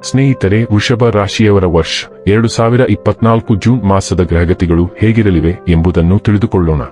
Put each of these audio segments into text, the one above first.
ಸ್ನೇಹಿತರೆ, ವೃಷಭ ರಾಶಿಯವರ ವರ್ಷ ಎರಡು ಸಾವಿರ ಇಪ್ಪತ್ನಾಲ್ಕು ಜೂನ್ ಮಾಸದ ಗ್ರಹಗತಿಗಳು ಹೇಗಿರಲಿವೆ ಎಂಬುದನ್ನು ತಿಳಿದುಕೊಳ್ಳೋಣ.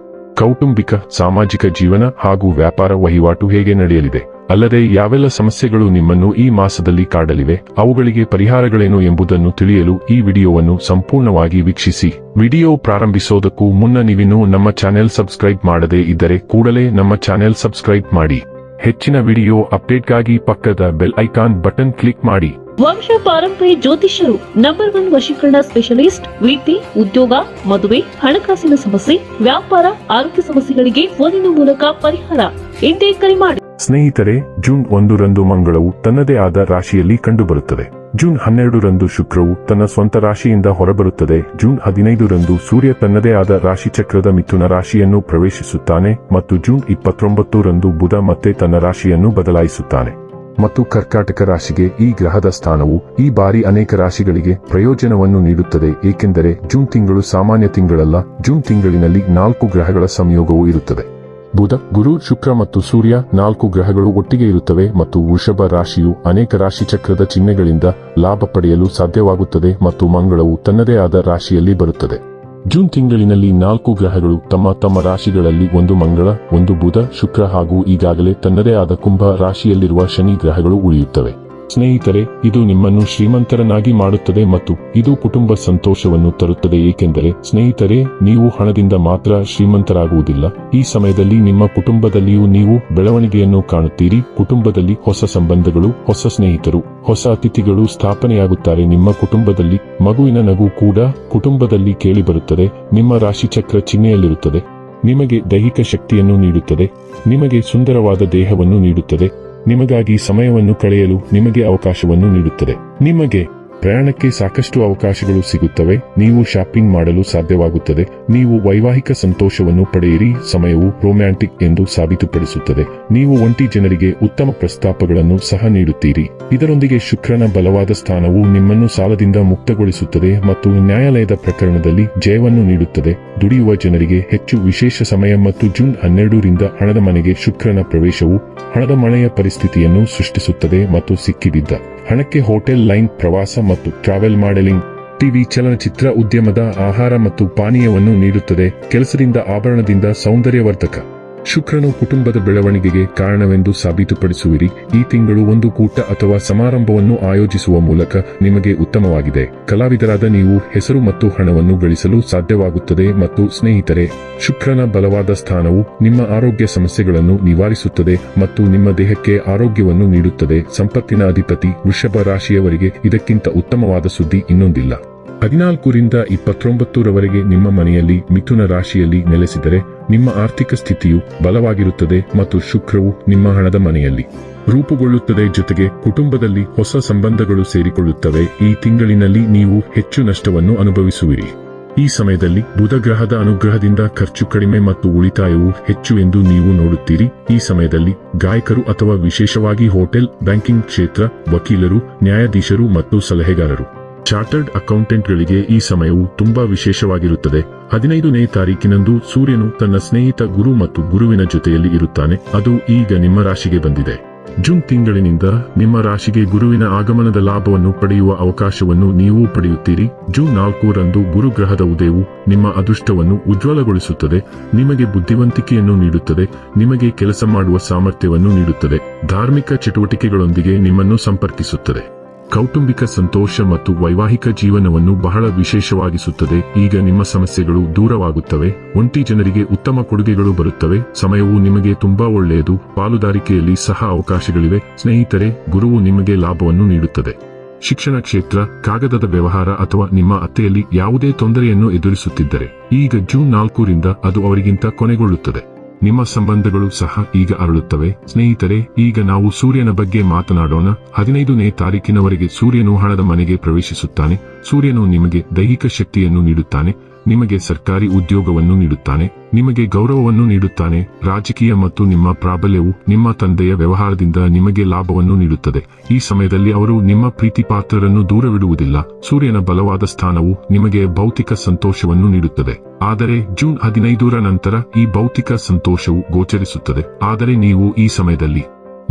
ಕೌಟುಂಬಿಕ, ಸಾಮಾಜಿಕ ಜೀವನ ಹಾಗೂ ವ್ಯಾಪಾರ ವಹಿವಾಟು ಹೇಗೆ ನಡೆಯಲಿದೆ? ಅಲ್ಲದೆ, ಯಾವೆಲ್ಲ ಸಮಸ್ಯೆಗಳು ನಿಮ್ಮನ್ನು ಈ ಮಾಸದಲ್ಲಿ ಕಾಡಲಿವೆ, ಅವುಗಳಿಗೆ ಪರಿಹಾರಗಳೇನು ಎಂಬುದನ್ನು ತಿಳಿಯಲು ಈ ವಿಡಿಯೋವನ್ನು ಸಂಪೂರ್ಣವಾಗಿ ವೀಕ್ಷಿಸಿ. ವಿಡಿಯೋ ಪ್ರಾರಂಭಿಸೋದಕ್ಕೂ ಮುನ್ನ ನೀವಿನ್ನೂ ನಮ್ಮ ಚಾನೆಲ್ ಸಬ್ಸ್ಕ್ರೈಬ್ ಮಾಡದೇ ಇದ್ದರೆ ಕೂಡಲೇ ನಮ್ಮ ಚಾನೆಲ್ ಸಬ್ಸ್ಕ್ರೈಬ್ ಮಾಡಿ. ಹೆಚ್ಚಿನ ವಿಡಿಯೋ ಅಪ್ಡೇಟ್ಗಾಗಿ ಪಕ್ಕದ ಬೆಲ್ ಐಕಾನ್ ಬಟನ್ ಕ್ಲಿಕ್ ಮಾಡಿ. ವಂಶ ಪಾರಂಪರ್ಯ ಜ್ಯೋತಿಷ್ಯರು ನಂಬರ್ ಒನ್ ವಶೀಕರಣ ಸ್ಪೆಷಲಿಸ್ಟ್ ವಿದ್ಯೆ ಉದ್ಯೋಗ, ಮದುವೆ, ಹಣಕಾಸಿನ ಸಮಸ್ಯೆ, ವ್ಯಾಪಾರ, ಆರೋಗ್ಯ ಸಮಸ್ಯೆಗಳಿಗೆ ಫೋನಿನ ಮೂಲಕ ಪರಿಹಾರ. ಇಂದೇ ಕರೆ ಮಾಡಿ. ಸ್ನೇಹಿತರೆ, ಜೂನ್ ಒಂದರಂದು ಮಂಗಳವು ತನ್ನದೇ ಆದ ರಾಶಿಯಲ್ಲಿ ಕಂಡುಬರುತ್ತದೆ. ಜೂನ್ ಹನ್ನೆರಡರಂದು ಶುಕ್ರವು ತನ್ನ ಸ್ವಂತ ರಾಶಿಯಿಂದ ಹೊರಬರುತ್ತದೆ. ಜೂನ್ ಹದಿನೈದರಂದು ಸೂರ್ಯ ತನ್ನದೇ ಆದ ರಾಶಿಚಕ್ರದ ಮಿಥುನ ರಾಶಿಯನ್ನು ಪ್ರವೇಶಿಸುತ್ತಾನೆ ಮತ್ತು ಜೂನ್ ಇಪ್ಪತ್ತೊಂಬತ್ತರಂದು ಬುಧ ಮತ್ತೆ ತನ್ನ ರಾಶಿಯನ್ನು ಬದಲಾಯಿಸುತ್ತಾನೆ. ಮತ್ತು ಕರ್ಕಾಟಕ ರಾಶಿಗೆ ಈ ಗ್ರಹದ ಸ್ಥಾನವು ಈ ಬಾರಿ ಅನೇಕ ರಾಶಿಗಳಿಗೆ ಪ್ರಯೋಜನವನ್ನು ನೀಡುತ್ತದೆ, ಏಕೆಂದರೆ ಜೂನ್ ತಿಂಗಳು ಸಾಮಾನ್ಯ ತಿಂಗಳಲ್ಲ, ಜೂನ್ ತಿಂಗಳಿನಲ್ಲಿ ನಾಲ್ಕು ಗ್ರಹಗಳ ಸಂಯೋಗವೂ ಇರುತ್ತದೆ. ಬುಧ, ಗುರು, ಶುಕ್ರ ಮತ್ತು ಸೂರ್ಯ ನಾಲ್ಕು ಗ್ರಹಗಳು ಒಟ್ಟಿಗೆ ಇರುತ್ತವೆ ಮತ್ತು ವೃಷಭ ರಾಶಿಯು ಅನೇಕ ರಾಶಿ ಚಕ್ರದ ಚಿಹ್ನೆಗಳಿಂದ ಲಾಭ ಪಡೆಯಲು ಸಾಧ್ಯವಾಗುತ್ತದೆ ಮತ್ತು ಮಂಗಳವು ತನ್ನದೇ ಆದ ರಾಶಿಯಲ್ಲಿ ಬರುತ್ತದೆ. ಜೂನ್ ತಿಂಗಳಿನಲ್ಲಿ ನಾಲ್ಕು ಗ್ರಹಗಳು ತಮ್ಮ ತಮ್ಮ ರಾಶಿಗಳಲ್ಲಿ ಒಂದು ಮಂಗಳ, ಒಂದು ಬುಧ, ಶುಕ್ರ ಹಾಗೂ ಈಗಾಗಲೇ ತನ್ನದೇ ಆದ ಕುಂಭ ರಾಶಿಯಲ್ಲಿರುವ ಶನಿ ಗ್ರಹಗಳು ಉಳಿಯುತ್ತವೆ. ಸ್ನೇಹಿತರೆ, ಇದು ನಿಮ್ಮನ್ನು ಶ್ರೀಮಂತರನ್ನಾಗಿ ಮಾಡುತ್ತದೆ ಮತ್ತು ಇದು ಕುಟುಂಬ ಸಂತೋಷವನ್ನು ತರುತ್ತದೆ ಏಕೆಂದರೆ, ಸ್ನೇಹಿತರೆ, ನೀವು ಹಣದಿಂದ ಮಾತ್ರ ಶ್ರೀಮಂತರಾಗುವುದಿಲ್ಲ. ಈ ಸಮಯದಲ್ಲಿ ನಿಮ್ಮ ಕುಟುಂಬದಲ್ಲಿಯೂ ನೀವು ಬೆಳವಣಿಗೆಯನ್ನು ಕಾಣುತ್ತೀರಿ. ಕುಟುಂಬದಲ್ಲಿ ಹೊಸ ಸಂಬಂಧಗಳು, ಹೊಸ ಸ್ನೇಹಿತರು, ಹೊಸ ಅತಿಥಿಗಳು ಸ್ಥಾಪನೆಯಾಗುತ್ತಾರೆ. ನಿಮ್ಮ ಕುಟುಂಬದಲ್ಲಿ ಮಗುವಿನ ನಗು ಕೂಡ ಕುಟುಂಬದಲ್ಲಿ ಕೇಳಿಬರುತ್ತದೆ. ನಿಮ್ಮ ರಾಶಿಚಕ್ರ ಚಿಹ್ನೆಯಲ್ಲಿರುತ್ತದೆ. ನಿಮಗೆ ದೈಹಿಕ ಶಕ್ತಿಯನ್ನು ನೀಡುತ್ತದೆ. ನಿಮಗೆ ಸುಂದರವಾದ ದೇಹವನ್ನು ನೀಡುತ್ತದೆ. ನಿಮಗಾಗಿ ಸಮಯವನ್ನು ಕಳೆಯಲು ನಿಮಗೆ ಅವಕಾಶವನ್ನು ನೀಡುತ್ತದೆ. ನಿಮಗೆ ಪ್ರಯಾಣಕ್ಕೆ ಸಾಕಷ್ಟು ಅವಕಾಶಗಳು ಸಿಗುತ್ತವೆ. ನೀವು ಶಾಪಿಂಗ್ ಮಾಡಲು ಸಾಧ್ಯವಾಗುತ್ತದೆ. ನೀವು ವೈವಾಹಿಕ ಸಂತೋಷವನ್ನು ಪಡೆಯಿರಿ. ಸಮಯವು ರೊಮ್ಯಾಂಟಿಕ್ ಎಂದು ಸಾಬೀತುಪಡಿಸುತ್ತದೆ. ನೀವು ಒಂಟಿ ಜನರಿಗೆ ಉತ್ತಮ ಪ್ರಸ್ತಾಪಗಳನ್ನು ಸಹ ನೀಡುತ್ತೀರಿ. ಇದರೊಂದಿಗೆ ಶುಕ್ರನ ಬಲವಾದ ಸ್ಥಾನವು ನಿಮ್ಮನ್ನು ಸಾಲದಿಂದ ಮುಕ್ತಗೊಳಿಸುತ್ತದೆ ಮತ್ತು ನ್ಯಾಯಾಲಯದ ಪ್ರಕರಣದಲ್ಲಿ ಜಯವನ್ನು ನೀಡುತ್ತದೆ. ದುಡಿಯುವ ಜನರಿಗೆ ಹೆಚ್ಚು ವಿಶೇಷ ಸಮಯ ಮತ್ತು ಜೂನ್ ಹನ್ನೆರಡರಿಂದ ಹಣದ ಮನೆಗೆ ಶುಕ್ರನ ಪ್ರವೇಶವು ಹಣದ ಮಳೆಯ ಪರಿಸ್ಥಿತಿಯನ್ನು ಸೃಷ್ಟಿಸುತ್ತದೆ ಮತ್ತು ಸಿಕ್ಕಿಬಿದ್ದ. ಹಣಕ್ಕೆ ಹೋಟೆಲ್, ಲೈನ್, ಪ್ರವಾಸ ಮತ್ತು ಟ್ರಾವೆಲ್ ಮಾಡೆಲಿಂಗ್, ಟಿವಿ ಚಲನಚಿತ್ರ ಉದ್ಯಮದ ಆಹಾರ ಮತ್ತು ಪಾನೀಯವನ್ನು ನೀಡುತ್ತದೆ. ಕೆಲಸದಿಂದ ಆಭರಣದಿಂದ ಸೌಂದರ್ಯವರ್ಧಕ. ಶುಕ್ರನು ಕುಟುಂಬದ ಬೆಳವಣಿಗೆಗೆ ಕಾರಣವೆಂದು ಸಾಬೀತುಪಡಿಸುವಿರಿ. ಈ ತಿಂಗಳು ಒಂದು ಕೂಟ ಅಥವಾ ಸಮಾರಂಭವನ್ನು ಆಯೋಜಿಸುವ ಮೂಲಕ ನಿಮಗೆ ಉತ್ತಮವಾಗಿದೆ. ಕಲಾವಿದರಾದ ನೀವು ಹೆಸರು ಮತ್ತು ಹಣವನ್ನು ಗಳಿಸಲು ಸಾಧ್ಯವಾಗುತ್ತದೆ ಮತ್ತು ಸ್ನೇಹಿತರೆ, ಶುಕ್ರನ ಬಲವಾದ ಸ್ಥಾನವು ನಿಮ್ಮ ಆರೋಗ್ಯ ಸಮಸ್ಯೆಗಳನ್ನು ನಿವಾರಿಸುತ್ತದೆ ಮತ್ತು ನಿಮ್ಮ ದೇಹಕ್ಕೆ ಆರೋಗ್ಯವನ್ನು ನೀಡುತ್ತದೆ. ಸಂಪತ್ತಿನ ಅಧಿಪತಿ ವೃಷಭ ರಾಶಿಯವರಿಗೆ ಇದಕ್ಕಿಂತ ಉತ್ತಮವಾದ ಸುದ್ದಿ ಇನ್ನೊಂದಿಲ್ಲ. ಹದಿನಾಲ್ಕರಿಂದ ಇಪ್ಪತ್ತೊಂಬತ್ತರವರೆಗೆ ನಿಮ್ಮ ಮನೆಯಲ್ಲಿ ಮಿಥುನ ರಾಶಿಯಲ್ಲಿ ನೆಲೆಸಿದರೆ ನಿಮ್ಮ ಆರ್ಥಿಕ ಸ್ಥಿತಿಯು ಬಲವಾಗಿರುತ್ತದೆ ಮತ್ತು ಶುಕ್ರವು ನಿಮ್ಮ ಹಣದ ಮನೆಯಲ್ಲಿ ರೂಪುಗೊಳ್ಳುತ್ತದೆ ಜೊತೆಗೆ ಕುಟುಂಬದಲ್ಲಿ ಹೊಸ ಸಂಬಂಧಗಳು ಸೇರಿಕೊಳ್ಳುತ್ತವೆ. ಈ ತಿಂಗಳಿನಲ್ಲಿ ನೀವು ಹೆಚ್ಚು ನಷ್ಟವನ್ನು ಅನುಭವಿಸುವಿರಿ. ಈ ಸಮಯದಲ್ಲಿ ಬುಧ ಗ್ರಹದ ಅನುಗ್ರಹದಿಂದ ಖರ್ಚು ಕಡಿಮೆ ಮತ್ತು ಉಳಿತಾಯವು ಹೆಚ್ಚು ಎಂದು ನೀವು ನೋಡುತ್ತೀರಿ. ಈ ಸಮಯದಲ್ಲಿ ಗಾಯಕರು ಅಥವಾ ವಿಶೇಷವಾಗಿ ಹೋಟೆಲ್, ಬ್ಯಾಂಕಿಂಗ್ ಕ್ಷೇತ್ರ, ವಕೀಲರು, ನ್ಯಾಯಾಧೀಶರು ಮತ್ತು ಸಲಹೆಗಾರರು. ಚಾರ್ಟರ್ಡ್ ಅಕೌಂಟೆಂಟ್ಗಳಿಗೆ ಈ ಸಮಯವು ತುಂಬಾ ವಿಶೇಷವಾಗಿರುತ್ತದೆ. ಹದಿನೈದನೇ ತಾರೀಕಿನಂದು ಸೂರ್ಯನು ತನ್ನ ಸ್ನೇಹಿತ ಗುರು ಮತ್ತು ಗುರುವಿನ ಜೊತೆಯಲ್ಲಿ ಇರುತ್ತಾನೆ. ಅದು ಈಗ ನಿಮ್ಮ ರಾಶಿಗೆ ಬಂದಿದೆ. ಜೂನ್ ತಿಂಗಳಿನಿಂದ ನಿಮ್ಮ ರಾಶಿಗೆ ಗುರುವಿನ ಆಗಮನದ ಲಾಭವನ್ನು ಪಡೆಯುವ ಅವಕಾಶವನ್ನು ನೀವು ಪಡೆಯುತ್ತೀರಿ. ಜೂನ್ ನಾಲ್ಕರಂದು ಗುರು ಗ್ರಹದ ಉದಯವು ನಿಮ್ಮ ಅದೃಷ್ಟವನ್ನು ಉಜ್ವಲಗೊಳಿಸುತ್ತದೆ. ನಿಮಗೆ ಬುದ್ಧಿವಂತಿಕೆಯನ್ನು ನೀಡುತ್ತದೆ. ನಿಮಗೆ ಕೆಲಸ ಮಾಡುವ ಸಾಮರ್ಥ್ಯವನ್ನು ನೀಡುತ್ತದೆ. ಧಾರ್ಮಿಕ ಚಟುವಟಿಕೆಗಳೊಂದಿಗೆ ನಿಮ್ಮನ್ನು ಸಂಪರ್ಕಿಸುತ್ತದೆ. ಕೌಟುಂಬಿಕ ಸಂತೋಷ ಮತ್ತು ವೈವಾಹಿಕ ಜೀವನವನ್ನು ಬಹಳ ವಿಶೇಷವಾಗಿಸುತ್ತದೆ. ಈಗ ನಿಮ್ಮ ಸಮಸ್ಯೆಗಳು ದೂರವಾಗುತ್ತವೆ. ಒಂಟಿ ಜನರಿಗೆ ಉತ್ತಮ ಕೊಡುಗೆಗಳು ಬರುತ್ತವೆ. ಸಮಯವು ನಿಮಗೆ ತುಂಬಾ ಒಳ್ಳೆಯದು. ಪಾಲುದಾರಿಕೆಯಲ್ಲಿ ಸಹ ಅವಕಾಶಗಳಿವೆ. ಸ್ನೇಹಿತರೆ, ಗುರುವು ನಿಮಗೆ ಲಾಭವನ್ನು ನೀಡುತ್ತದೆ. ಶಿಕ್ಷಣ ಕ್ಷೇತ್ರ, ಕಾಗದದ ವ್ಯವಹಾರ ಅಥವಾ ನಿಮ್ಮ ಅತ್ತೆಯಲ್ಲಿ ಯಾವುದೇ ತೊಂದರೆಯನ್ನು ಎದುರಿಸುತ್ತಿದ್ದರೆ, ಈಗ ಜೂನ್ ನಾಲ್ಕರಿಂದ ಅದು ಅವರಿಗಿಂತ ಕೊನೆಗೊಳ್ಳುತ್ತದೆ. ನಿಮ್ಮ ಸಂಬಂಧಗಳು ಸಹ ಈಗ ಅರಳುತ್ತವೆ. ಸ್ನೇಹಿತರೆ, ಈಗ ನಾವು ಸೂರ್ಯನ ಬಗ್ಗೆ ಮಾತನಾಡೋಣ. ಹದಿನೈದನೇ ತಾರೀಕಿನವರೆಗೆ ಸೂರ್ಯನು ಹಣದ ಮನೆಗೆ ಪ್ರವೇಶಿಸುತ್ತಾನೆ. ಸೂರ್ಯನು ನಿಮಗೆ ದೈಹಿಕ ಶಕ್ತಿಯನ್ನು ನೀಡುತ್ತಾನೆ. ನಿಮಗೆ ಸರ್ಕಾರಿ ಉದ್ಯೋಗವನ್ನು ನೀಡುತ್ತಾನೆ, ನಿಮಗೆ ಗೌರವವನ್ನು ನೀಡುತ್ತಾನೆ, ರಾಜಕೀಯ ಮತ್ತು ನಿಮ್ಮ ಪ್ರಾಬಲ್ಯವು ನಿಮ್ಮ ತಂದೆಯ ವ್ಯವಹಾರದಿಂದ ನಿಮಗೆ ಲಾಭವನ್ನು ನೀಡುತ್ತದೆ. ಈ ಸಮಯದಲ್ಲಿ ಅವರು ನಿಮ್ಮ ಪ್ರೀತಿಪಾತ್ರರನ್ನು ದೂರವಿಡುವುದಿಲ್ಲ, ಸೂರ್ಯನ ಬಲವಾದ ಸ್ಥಾನವು ನಿಮಗೆ ಭೌತಿಕ ಸಂತೋಷವನ್ನು ನೀಡುತ್ತದೆ. ಆದರೆ ಜೂನ್ ಹದಿನೈದರ ನಂತರ ಈ ಭೌತಿಕ ಸಂತೋಷವು ಗೋಚರಿಸುತ್ತದೆ. ಆದರೆ ನೀವು ಈ ಸಮಯದಲ್ಲಿ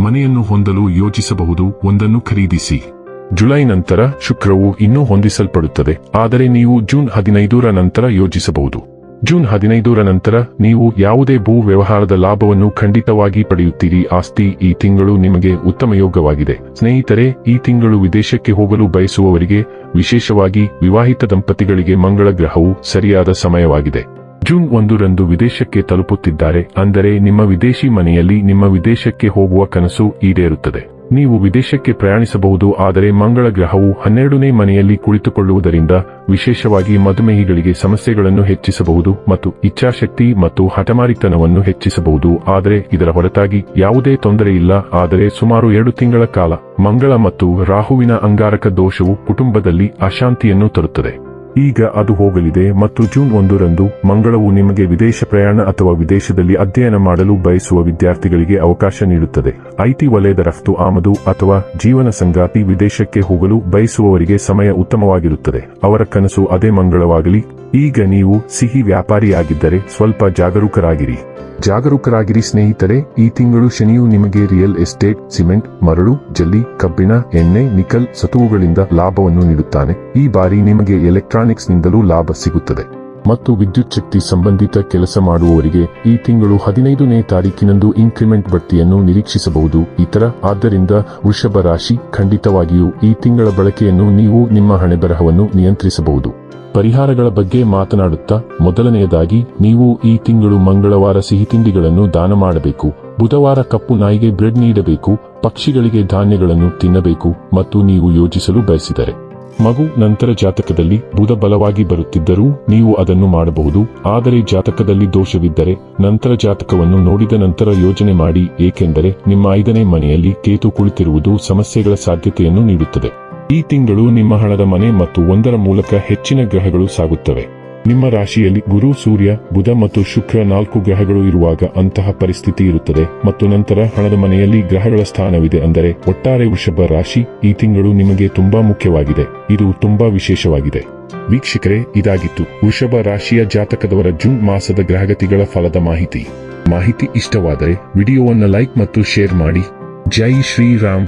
ಮನೆಯನ್ನು ಹೊಂದಲು ಯೋಚಿಸಬಹುದು, ಒಂದನ್ನು ಖರೀದಿಸಿ. ಜುಲೈ ನಂತರ ಶುಕ್ರವು ಇನ್ನೂ ಹೊಂದಿಸಲ್ಪಡುತ್ತದೆ. ಆದರೆ ನೀವು ಜೂನ್ ಹದಿನೈದರ ನಂತರ ಯೋಜಿಸಬಹುದು. ಜೂನ್ ಹದಿನೈದರ ನಂತರ ನೀವು ಯಾವುದೇ ಭೂ ವ್ಯವಹಾರದ ಲಾಭವನ್ನು ಖಂಡಿತವಾಗಿ ಪಡೆಯುತ್ತೀರಿ. ಆಸ್ತಿ ಈ ತಿಂಗಳು ನಿಮಗೆ ಉತ್ತಮ ಯೋಗವಾಗಿದೆ. ಸ್ನೇಹಿತರೆ, ಈ ತಿಂಗಳು ವಿದೇಶಕ್ಕೆ ಹೋಗಲು ಬಯಸುವವರಿಗೆ, ವಿಶೇಷವಾಗಿ ವಿವಾಹಿತ ದಂಪತಿಗಳಿಗೆ ಮಂಗಳ ಗ್ರಹವು ಸರಿಯಾದ ಸಮಯವಾಗಿದೆ. ಜೂನ್ ಒಂದರಂದು ವಿದೇಶಕ್ಕೆ ತಲುಪುತ್ತಿದ್ದಾರೆ. ಅಂದರೆ ನಿಮ್ಮ ವಿದೇಶಿ ಮನೆಯಲ್ಲಿ ನಿಮ್ಮ ವಿದೇಶಕ್ಕೆ ಹೋಗುವ ಕನಸು ಈಡೇರುತ್ತದೆ. ನೀವು ವಿದೇಶಕ್ಕೆ ಪ್ರಯಾಣಿಸಬಹುದು, ಆದರೆ ಮಂಗಳ ಗ್ರಹವು ಹನ್ನೆರಡನೇ ಮನೆಯಲ್ಲಿ ಕುಳಿತುಕೊಳ್ಳುವುದರಿಂದ ವಿಶೇಷವಾಗಿ ಮಧುಮೇಹಿಗಳಿಗೆ ಸಮಸ್ಯೆಗಳನ್ನು ಹೆಚ್ಚಿಸಬಹುದು ಮತ್ತು ಇಚ್ಛಾಶಕ್ತಿ ಮತ್ತು ಹಠಮಾರಿತನವನ್ನು ಹೆಚ್ಚಿಸಬಹುದು. ಆದರೆ ಇದರ ಹೊರತಾಗಿ ಯಾವುದೇ ತೊಂದರೆ ಇಲ್ಲ, ಆದರೆ ಸುಮಾರು ಎರಡು ತಿಂಗಳ ಕಾಲ ಮಂಗಳ ಮತ್ತು ರಾಹುವಿನ ಅಂಗಾರಕ ದೋಷವು ಕುಟುಂಬದಲ್ಲಿ ಅಶಾಂತಿಯನ್ನು ತರುತ್ತದೆ. ಈಗ ಅದು ಹೋಗಲಿದೆ ಮತ್ತು ಜೂನ್ ಒಂದರಂದು ಮಂಗಳವು ನಿಮಗೆ ವಿದೇಶ ಪ್ರಯಾಣ ಅಥವಾ ವಿದೇಶದಲ್ಲಿ ಅಧ್ಯಯನ ಮಾಡಲು ಬಯಸುವ ವಿದ್ಯಾರ್ಥಿಗಳಿಗೆ ಅವಕಾಶ ನೀಡುತ್ತದೆ. ಐಟಿ ವಲಯದ ರಫ್ತು ಆಮದು ಅಥವಾ ಜೀವನ ಸಂಗಾತಿ ವಿದೇಶಕ್ಕೆ ಹೋಗಲು ಬಯಸುವವರಿಗೆ ಸಮಯ ಉತ್ತಮವಾಗಿರುತ್ತದೆ. ಅವರ ಕನಸು ಅದೇ ಮಂಗಳವಾಗಲಿ. ಈಗ ನೀವು ಸಿಹಿ ವ್ಯಾಪಾರಿಯಾಗಿದ್ದರೆ ಸ್ವಲ್ಪ ಜಾಗರೂಕರಾಗಿರಿ. ಜಾಗರೂಕರಾಗಿರಿ ಸ್ನೇಹಿತರೆ, ಈ ತಿಂಗಳು ಶನಿಯು ನಿಮಗೆ ರಿಯಲ್ ಎಸ್ಟೇಟ್, ಸಿಮೆಂಟ್, ಮರಳು, ಜಲ್ಲಿ, ಕಬ್ಬಿಣ, ಎಣ್ಣೆ, ನಿಕಲ್ ಸತುವುಗಳಿಂದ ಲಾಭವನ್ನು ನೀಡುತ್ತಾನೆ. ಈ ಬಾರಿ ನಿಮಗೆ ಎಲೆಕ್ಟ್ರಾನಿಕ್ಸ್ ನಿಂದಲೂ ಲಾಭ ಸಿಗುತ್ತದೆ. ಮತ್ತು ವಿದ್ಯುತ್ ಶಕ್ತಿ ಸಂಬಂಧಿತ ಕೆಲಸ ಮಾಡುವವರಿಗೆ ಈ ತಿಂಗಳು ಹದಿನೈದನೇ ತಾರೀಕಿನಂದು ಇನ್ಕ್ರಿಮೆಂಟ್ ಬಡ್ತಿಯನ್ನು ನಿರೀಕ್ಷಿಸಬಹುದು. ಇತರ, ಆದ್ದರಿಂದ ವೃಷಭ ರಾಶಿ ಖಂಡಿತವಾಗಿಯೂ ಈ ತಿಂಗಳ ಬಳಕೆಯನ್ನು ನೀವು ನಿಮ್ಮ ಹಣೆಬರಹವನ್ನು ನಿಯಂತ್ರಿಸಬಹುದು. ಪರಿಹಾರಗಳ ಬಗ್ಗೆ ಮಾತನಾಡುತ್ತಾ ಮೊದಲನೆಯದಾಗಿ, ನೀವು ಈ ತಿಂಗಳು ಮಂಗಳವಾರ ಸಿಹಿ ತಿಂಡಿಗಳನ್ನು ದಾನ ಮಾಡಬೇಕು. ಬುಧವಾರ ಕಪ್ಪು ನಾಯಿಗೆ ಬ್ರೆಡ್ ನೀಡಬೇಕು. ಪಕ್ಷಿಗಳಿಗೆ ಧಾನ್ಯಗಳನ್ನು ತಿನ್ನಬೇಕು ಮತ್ತು ನೀವು ಯೋಜಿಸಲು ಬಯಸಿದರೆ. ಮಗು ನಂತರ ಜಾತಕದಲ್ಲಿ ಬುಧ ಬಲವಾಗಿ ಬರುತ್ತಿದ್ದರೂ ನೀವು ಅದನ್ನು ಮಾಡಬಹುದು. ಆದರೆ ಜಾತಕದಲ್ಲಿ ದೋಷವಿದ್ದರೆ ನಂತರ ಜಾತಕವನ್ನು ನೋಡಿದ ನಂತರ ಯೋಜನೆ ಮಾಡಿ, ಏಕೆಂದರೆ ನಿಮ್ಮ ಐದನೇ ಮನೆಯಲ್ಲಿ ಕೇತು ಕುಳಿತಿರುವುದು ಸಮಸ್ಯೆಗಳ ಸಾಧ್ಯತೆಯನ್ನು ನೀಡುತ್ತದೆ. ಈ ತಿಂಗಳು ನಿಮ್ಮ ಹಣದ ಮನೆ ಮತ್ತು ಒಂದರ ಮೂಲಕ ಹೆಚ್ಚಿನ ಗ್ರಹಗಳು ಸಾಗುತ್ತವೆ. ನಿಮ್ಮ ರಾಶಿಯಲ್ಲಿ ಗುರು, ಸೂರ್ಯ, ಬುಧ ಮತ್ತು ಶುಕ್ರ ನಾಲ್ಕು ಗ್ರಹಗಳು ಇರುವಾಗ ಅಂತಹ ಪರಿಸ್ಥಿತಿ ಇರುತ್ತದೆ ಮತ್ತು ನಂತರ ಹಣದ ಮನೆಯಲ್ಲಿ ಗ್ರಹಗಳ ಸ್ಥಾನವಿದೆ ಅಂದರೆ ಒಟ್ಟಾರೆ ವೃಷಭ ರಾಶಿ ಈ ತಿಂಗಳು ನಿಮಗೆ ತುಂಬಾ ಮುಖ್ಯವಾಗಿದೆ. ಇದು ತುಂಬಾ ವಿಶೇಷವಾಗಿದೆ. ವೀಕ್ಷಕರೇ, ಇದಾಗಿತ್ತು ವೃಷಭ ರಾಶಿಯ ಜಾತಕದವರ ಜೂನ್ ಮಾಸದ ಗ್ರಹಗತಿಗಳ ಫಲದ ಮಾಹಿತಿ. ಮಾಹಿತಿ ಇಷ್ಟವಾದರೆ ವಿಡಿಯೋವನ್ನು ಲೈಕ್ ಮತ್ತು ಶೇರ್ ಮಾಡಿ. ಜೈ ಶ್ರೀರಾಮ್.